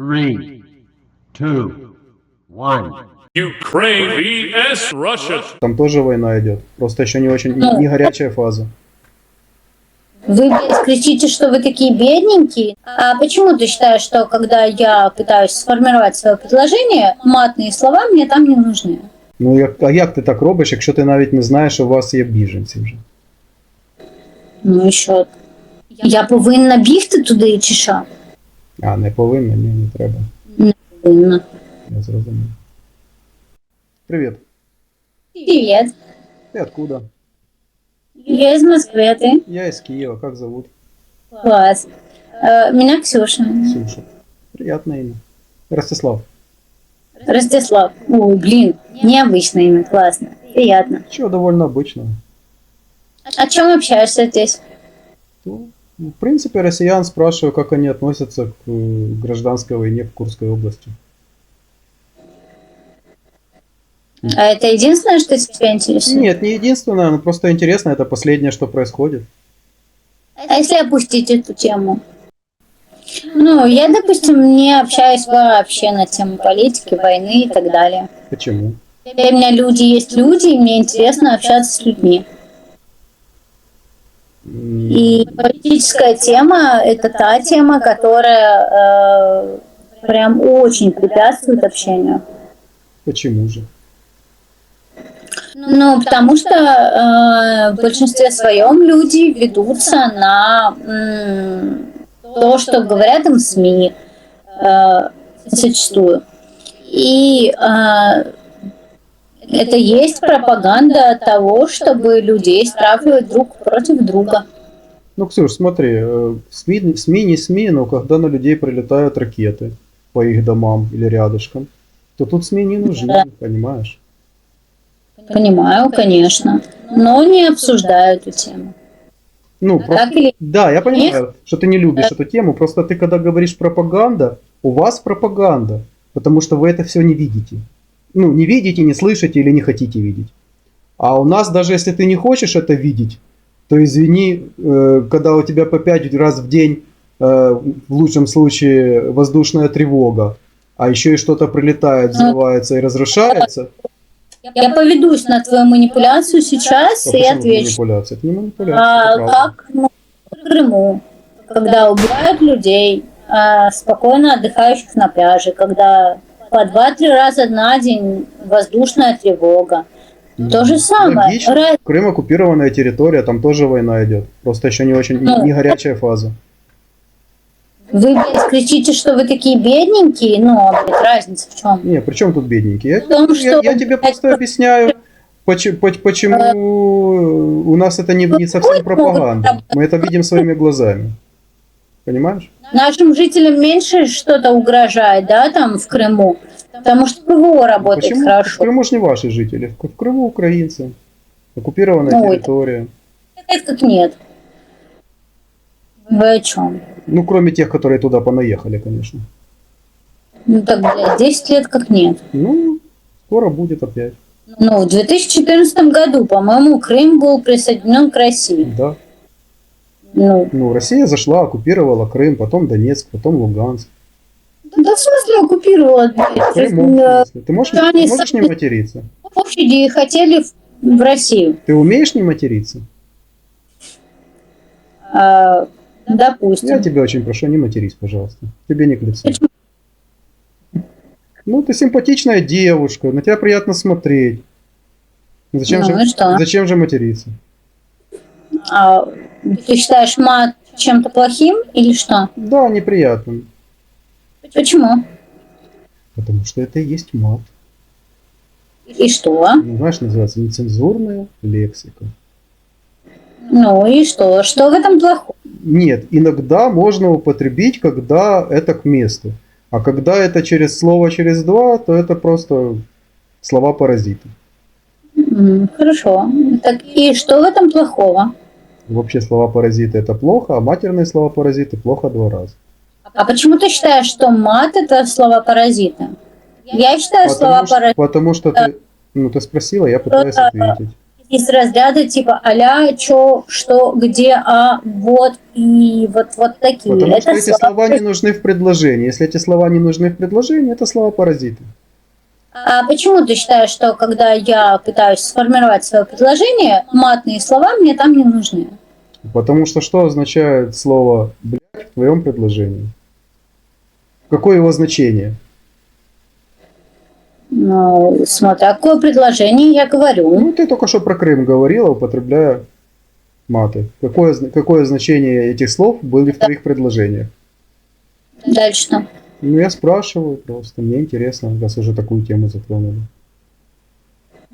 Three, two, one. Ukraine vs. Russia. Там тоже война идет. Просто еще не очень, не, не горячая фаза. Вы, блядь, кричите, что вы такие бедненькие. А почему ты считаешь, что когда я пытаюсь сформировать свое предложение, матные слова мне там не нужны? Ну як, а як ти так робиш, якщо ти навіть не знаєш, що у вас є біженці вже? Ну і що? Я повинна бігти туди чи що? А, не повинна, ні, не треба. Повинна. Я зрозумів. Привіт. Привет. Ти откуда? Я из Москвы, а ты? Я из Киева. Как зовут? Класс. Э, Меня Ксюша. Ксюша. Приятное имя. Ростислав. Ростислав. Ой, блин, необычное имя, классно. Приятно. Чего довольно обычного. О чем общаешься здесь? Ну, В принципе, россиян спрашиваю, как они относятся к э, гражданской войне в Курской области. А это единственное, что тебя интересует? Нет, не единственное, но просто интересно, это последнее, что происходит. А если опустить эту тему? Ну, я, допустим, не общаюсь вообще на тему политики, войны и так далее. Почему? Для меня люди есть люди, и мне интересно общаться с людьми. И политическая тема – это та тема, которая э, прям очень препятствует общению. Почему же? Ну, потому что э, в большинстве своем люди ведутся на м, то, что говорят им СМИ э, зачастую. И э, это есть пропаганда того, чтобы людей стравливать друг против друга. Ну, Ксюш, смотри, э, СМИ, СМИ не СМИ, но когда на людей прилетают ракеты по их домам или рядышком, то тут СМИ не нужны, Да. понимаешь? Понимаю, конечно, но не обсуждаю эту тему. Ну, А просто... или Да, я понимаю, что ты не любишь эту тему, просто ты когда говоришь пропаганда, у вас пропаганда, потому что вы это все не видите. Ну, не видите, не слышите или не хотите видеть. А у нас, даже если ты не хочешь это видеть, то извини, э, когда у тебя по 5 раз в день, э, в лучшем случае, воздушная тревога, а еще и что-то прилетает, взрывается и разрушается, Я поведусь на твою манипуляцию сейчас то и отвечу. манипуляция? Это не манипуляция, А, это как ну, в Крыму, когда убивают людей, а, спокойно отдыхающих на пляже, когда по два-три раза на день воздушная тревога. То же самое. Логично. Ра- Крым оккупированная территория, там тоже война идет. Просто еще не очень, Ну. не горячая фаза. Вы, блядь, кричите, что вы такие бедненькие, ну, а, блядь, разница в чем? Не, при чем тут бедненькие? Я, В том, я- что, я тебе просто объясняю, почему, почему у нас это не, не совсем пропаганда. Мы это видим своими глазами. Понимаешь? Нашим жителям меньше что-то угрожает, да, там в Крыму, потому что ПВО работает Почему? В хорошо. Крыму ж не ваши жители. В в Крыму украинцы. Оккупированная Ой. территория. Это как нет. Вы о чем? Ну, кроме тех, которые туда понаехали, конечно. Ну так, блядь, 10 лет как нет. Ну, скоро будет опять. Ну, в 2014 году, по-моему, Крым был присоединен к России. Да. Ну, Ну, Россия зашла, оккупировала Крым, потом Донецк, потом Луганск. да в смысле оккупировала, в Э, смысле. Ты можешь, да, ты можешь не материться? Площади хотели в, в Россию. Ты умеешь не материться? А, допустим. Я тебя очень прошу, не матерись, пожалуйста. Тебе не к лицу. Почему? Ну, ты симпатичная девушка, на тебя приятно смотреть. Зачем, Ну, же, зачем же материться? А, ты считаешь мат чем-то плохим или что? Да, неприятно. Почему? Потому что это и есть мат. И что? Ну, знаешь, называется нецензурная лексика. Ну и что? Что в этом плохого? Нет, иногда можно употребить, когда это к месту. А когда это через слово через два, то это просто слова-паразиты. Хорошо. Так и что в этом плохого? Вообще слова-паразиты это плохо, а матерные слова-паразиты плохо два раза. А почему ты считаешь, что мат это слова паразиты? Я считаю слова Потому что, паразиты. потому что ты, ну, ты спросила, я пытаюсь ответить. из разряда типа аля, чё, что, где, а, вот и вот, вот такие. Потому что Это эти слова не нужны в предложении. Если эти слова не нужны в предложении, это слова-паразиты. А почему ты считаешь, что когда я пытаюсь сформировать свое предложение, матные слова мне там не нужны? Потому что что означает слово «блядь» в твоем предложении? Какое его значение? Ну, смотря какое предложение я говорю. Ну, ты только что про Крым говорила, употребляя маты. Какое, какое значение этих слов были в твоих предложениях? Дальше что? Ну, я спрашиваю просто, мне интересно, раз уже такую тему затронули.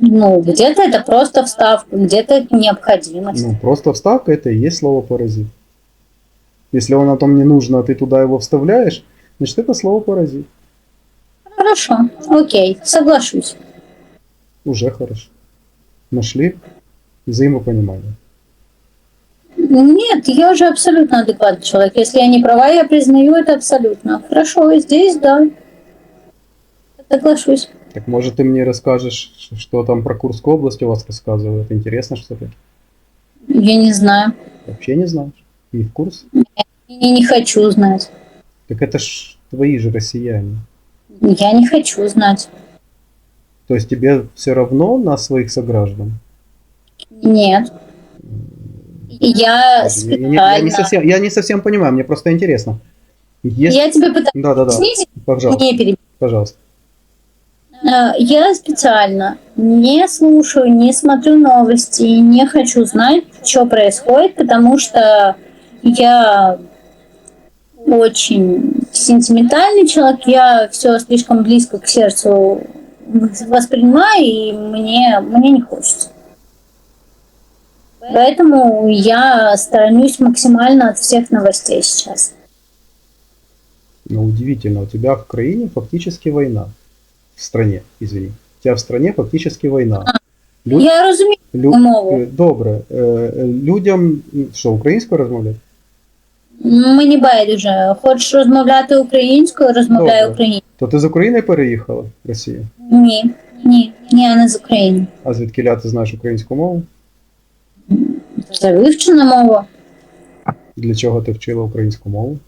Ну, где-то это просто вставка, где-то это необходимость. Ну, просто вставка это и есть слово паразит. Если оно там не нужно, а ты туда его вставляешь, значит это слово паразит. Хорошо, окей, соглашусь. Уже хорошо. Нашли взаимопонимание. Нет, я уже абсолютно адекватный человек. Если я не права, я признаю это абсолютно. Хорошо, здесь да. Соглашусь. Так может ты мне расскажешь, что там про Курскую область у вас рассказывают? Интересно что-то? Я не знаю. Вообще не знаешь? Не в курсе? И не хочу знать. Так это ж твои же россияне. Я не хочу знать. То есть тебе все равно на своих сограждан? Нет. Я специально... я не совсем, я не совсем понимаю, мне просто интересно. Есть... Я тебе пытаюсь Да, да, да. объяснить, Пожалуйста, не перебивай. пожалуйста. Э, Я специально не слушаю, не смотрю новости, не хочу знать, что происходит, потому что я очень сентиментальный человек, я все слишком близко к сердцу воспринимаю, и мне, мне не хочется. Поэтому я сторонюсь максимально от всех новостей сейчас. Ну, удивительно, у тебя в Украине фактически война. В стране, извини. У тебя в стране фактически война. Лю- Я розумію лю- мову. е, Добре. Е, Людям, що, українською розмовляти? Мені байдуже. Хочеш розмовляти українською, розмовляй українською. То ти з України переїхала в Росію? Ні, ні, ні, я не з України. А звідки ти знаєш українську мову? Це вивчена мова. Для чого ти вчила українську мову?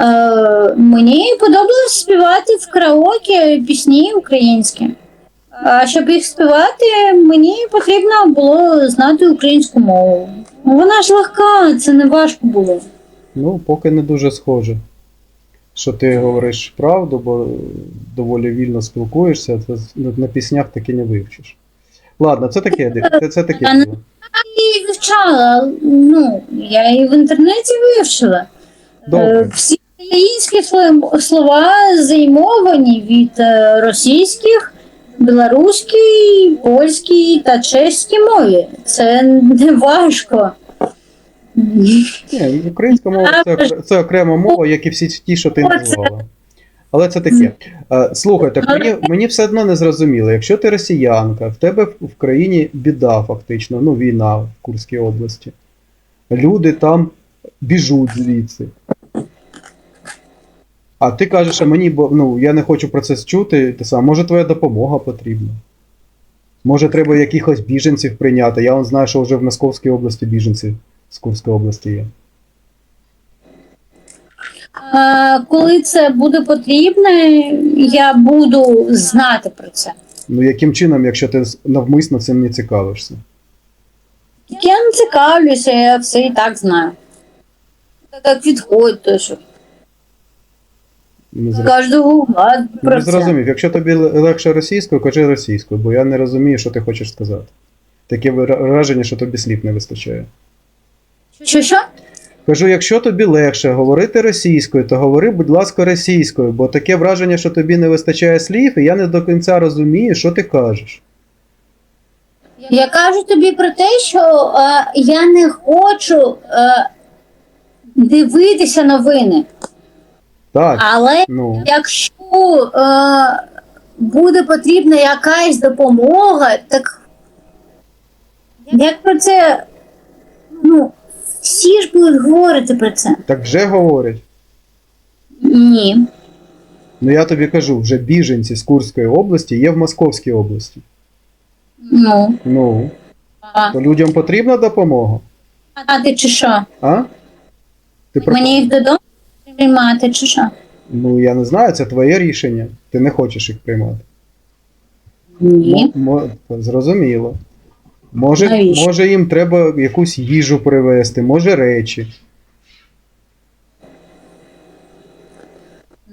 Е, мені подобалось співати в караоке пісні українські. А щоб їх співати, мені потрібно було знати українську мову. Вона ж легка, це не важко було. Ну, поки не дуже схоже. Що ти говориш правду, бо доволі вільно спілкуєшся, то на, на піснях таки не вивчиш. Ладно, це таке, це, це таке діло. І вивчала. Ну, я і в інтернеті вивчила. Е, Добре. Всі українські слова займовані від е, російських, білоруській, польській та чеській мові. Це не важко. Ні, українська мова це, це окрема мова, як і всі ті, що ти назвала. Але це таке. Е, Слухай, так мені, мені все одно не зрозуміло. Якщо ти росіянка, в тебе в країні біда, фактично, ну війна в Курській області. Люди там біжуть звідси. А ти кажеш, а мені, бо ну, я не хочу про це чути, ти сам, може твоя допомога потрібна. Може, треба якихось біженців прийняти. Я он знаю, що вже в Московській області біженці з Курської області є. А, коли це буде потрібно, я буду знати про це. Ну яким чином, якщо ти навмисно цим не цікавишся? Я не цікавлюся, я все і так знаю. Так відходь теж. Не. Кожного угла не це. зрозумів. Якщо тобі легше російською, кажи російською, бо я не розумію, що ти хочеш сказати. Таке враження, що тобі слів не вистачає. Що що? Кажу, якщо тобі легше говорити російською, то говори, будь ласка, російською, бо таке враження, що тобі не вистачає слів, і я не до кінця розумію, що ти кажеш. Я кажу тобі про те, що е, я не хочу е, дивитися новини. Так, Але ну. якщо е, буде потрібна якась допомога, так як про це, ну, всі ж будуть говорити про це. Так вже говорять. Ні. Ну я тобі кажу, вже біженці з Курської області є в Московській області. Ну, Ну, а, то людям потрібна допомога, а ти чи що? а? Ти про... Мені їх додому приймати, чи що? Ну, я не знаю, це твоє рішення. Ти не хочеш їх приймати. Ні. Мо- мо- Зрозуміло. Може, Навіщо? може їм треба якусь їжу привезти, може речі.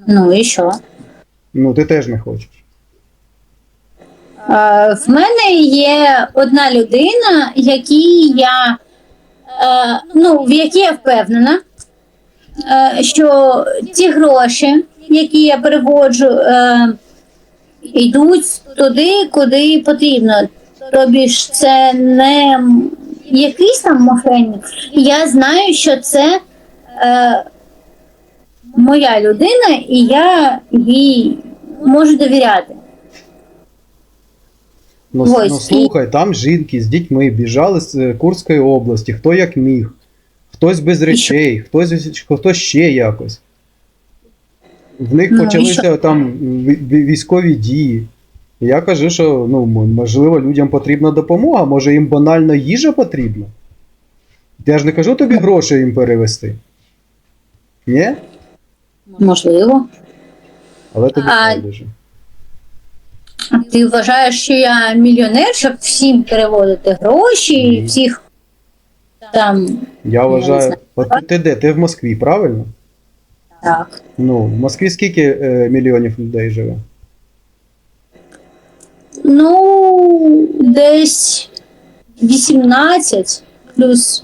Ну і що? Ну, ти теж не хочеш. Е, в мене є одна людина, якій я, е, ну, в якій я впевнена, е, що ті гроші, які я переводжу, е, йдуть туди, куди потрібно. Тобі ж це не якийсь там мошенник. Я знаю, що це е, моя людина, і я їй можу довіряти. Ну, Ось, ну і- слухай, там жінки з дітьми біжали з е, Курської області, хто як міг, хтось без речей, хтось, хтось ще якось. В них Ну, і почалися там ві- ві- військові дії. Я кажу, що ну, можливо, людям потрібна допомога, може їм банально їжа потрібна. Я ж не кажу тобі гроші їм перевести. Ні? Можливо. Але тобі А- байдуже. А Ти вважаєш, що я мільйонер, щоб всім переводити гроші, Ні. всіх там Я вважаю. От ти де? Ти в Москві, правильно? так. Ну, в Москві скільки е, мільйонів людей живе? Ну, десь 18 плюс.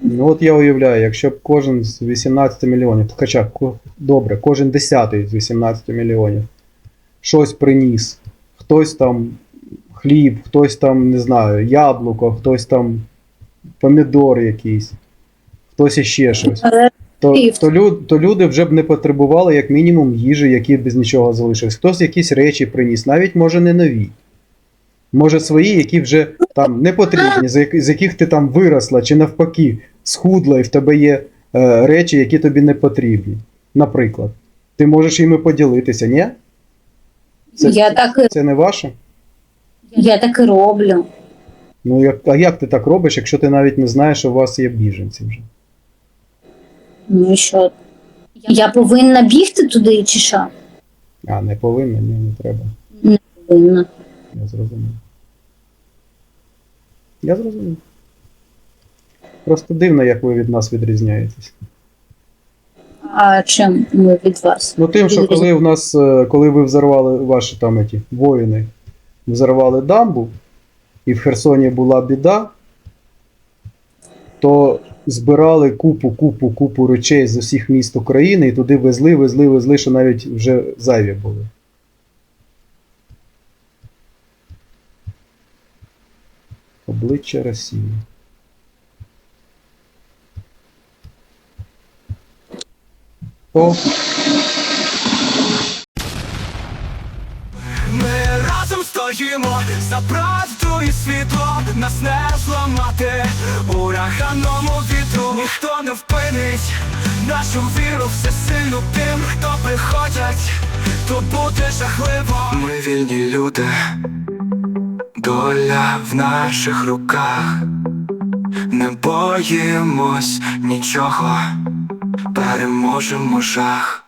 Ну от я уявляю, якщо б кожен з 18 мільйонів, хоча добре, кожен десятий з 18 мільйонів щось приніс. Хтось там хліб, хтось там, не знаю, яблуко, хтось там помідор якийсь, хтось іще щось. Але То, то, люд, то люди вже б не потребували як мінімум їжі, які без нічого залишились. Хтось якісь речі приніс, навіть може не нові. Може свої, які вже там не потрібні, з, з яких ти там виросла, чи навпаки схудла, і в тебе є е, речі, які тобі не потрібні. Наприклад. Ти можеш іми поділитися, ні? Це, я так, це не ваше? я так і роблю. Ну, як, а як ти так робиш, якщо ти навіть не знаєш, що у вас є біженці вже? Ну і що? Я повинна бігти туди чи що? А, не повинна, ні, не треба. Не Повинна. Я зрозумів. Я зрозумів. Просто дивно, як ви від нас відрізняєтесь. А чим ми від вас? Ну тим, що коли в нас, е, коли ви взорвали ваші там еті, воїни, взорвали дамбу, і в Херсоні була біда, то збирали купу, купу, купу речей з усіх міст України і туди везли, везли, везли, що навіть вже зайві були. Обличчя Росії. О, Ми разом стоїмо за правду і світло нас не зламати ураганом не впинить нашу віру все сильну тим, хто приходять, то буде жахливо. Ми вільні люди, доля в наших руках, не боїмось нічого, переможемо жах.